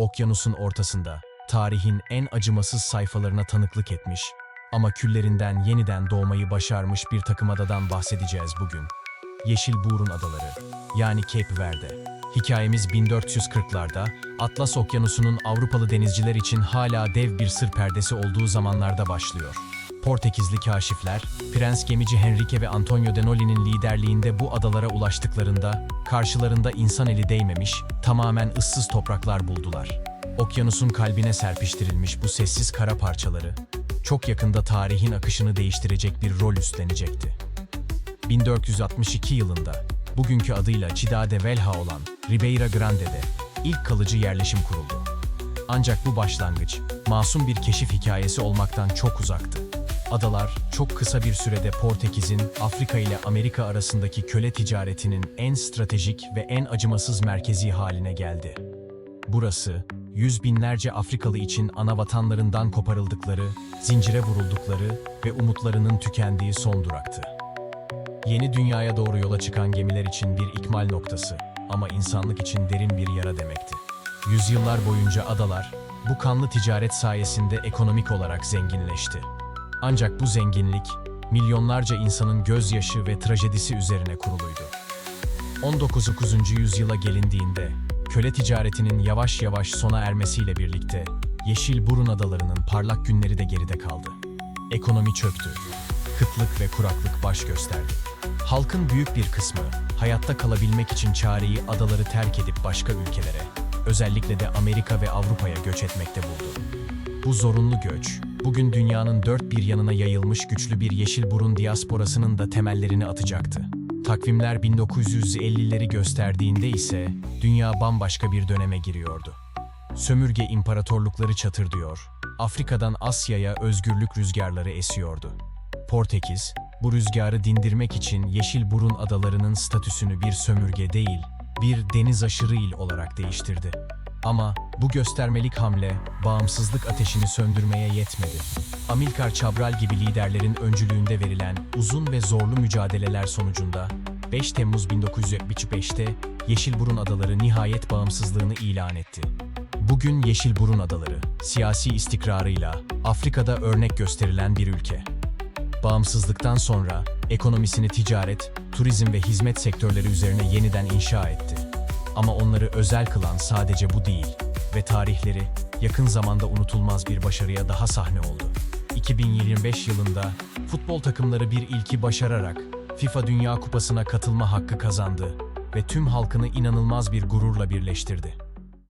okyanusun ortasında, tarihin en acımasız sayfalarına tanıklık etmiş ama küllerinden yeniden doğmayı başarmış bir takım adadan bahsedeceğiz bugün. Yeşil Burun Adaları, yani Cape Verde. Hikayemiz 1440'larda, Atlas Okyanusu'nun Avrupalı denizciler için hala dev bir sır perdesi olduğu zamanlarda başlıyor. Portekizli kaşifler, Prens gemici Henrique ve Antonio de Noli'nin liderliğinde bu adalara ulaştıklarında, karşılarında insan eli değmemiş, tamamen ıssız topraklar buldular. Okyanusun kalbine serpiştirilmiş bu sessiz kara parçaları, çok yakında tarihin akışını değiştirecek bir rol üstlenecekti. 1462 yılında bugünkü adıyla Cidade Velha olan Ribeira Grande'de ilk kalıcı yerleşim kuruldu. Ancak bu başlangıç masum bir keşif hikayesi olmaktan çok uzaktı. Adalar çok kısa bir sürede Portekiz'in Afrika ile Amerika arasındaki köle ticaretinin en stratejik ve en acımasız merkezi haline geldi. Burası, yüz binlerce Afrikalı için ana vatanlarından koparıldıkları, zincire vuruldukları ve umutlarının tükendiği son duraktı. Yeni dünyaya doğru yola çıkan gemiler için bir ikmal noktası ama insanlık için derin bir yara demekti. Yüzyıllar boyunca adalar bu kanlı ticaret sayesinde ekonomik olarak zenginleşti. Ancak bu zenginlik milyonlarca insanın gözyaşı ve trajedisi üzerine kuruluydu. 19. yüzyıla gelindiğinde köle ticaretinin yavaş yavaş sona ermesiyle birlikte Yeşil Burun Adaları'nın parlak günleri de geride kaldı. Ekonomi çöktü. Kıtlık ve kuraklık baş gösterdi. Halkın büyük bir kısmı hayatta kalabilmek için çareyi adaları terk edip başka ülkelere, özellikle de Amerika ve Avrupa'ya göç etmekte buldu. Bu zorunlu göç, bugün dünyanın dört bir yanına yayılmış güçlü bir yeşil burun diasporasının da temellerini atacaktı. Takvimler 1950'leri gösterdiğinde ise dünya bambaşka bir döneme giriyordu. Sömürge imparatorlukları çatırdıyor, Afrika'dan Asya'ya özgürlük rüzgarları esiyordu. Portekiz, bu rüzgarı dindirmek için Yeşil Burun Adaları'nın statüsünü bir sömürge değil, bir deniz aşırı il olarak değiştirdi. Ama bu göstermelik hamle bağımsızlık ateşini söndürmeye yetmedi. Amilcar Cabral gibi liderlerin öncülüğünde verilen uzun ve zorlu mücadeleler sonucunda 5 Temmuz 1975'te Yeşilburun Adaları nihayet bağımsızlığını ilan etti. Bugün Yeşilburun Adaları, siyasi istikrarıyla Afrika'da örnek gösterilen bir ülke. Bağımsızlıktan sonra ekonomisini ticaret, turizm ve hizmet sektörleri üzerine yeniden inşa etti. Ama onları özel kılan sadece bu değil ve tarihleri yakın zamanda unutulmaz bir başarıya daha sahne oldu. 2025 yılında futbol takımları bir ilki başararak FIFA Dünya Kupası'na katılma hakkı kazandı ve tüm halkını inanılmaz bir gururla birleştirdi.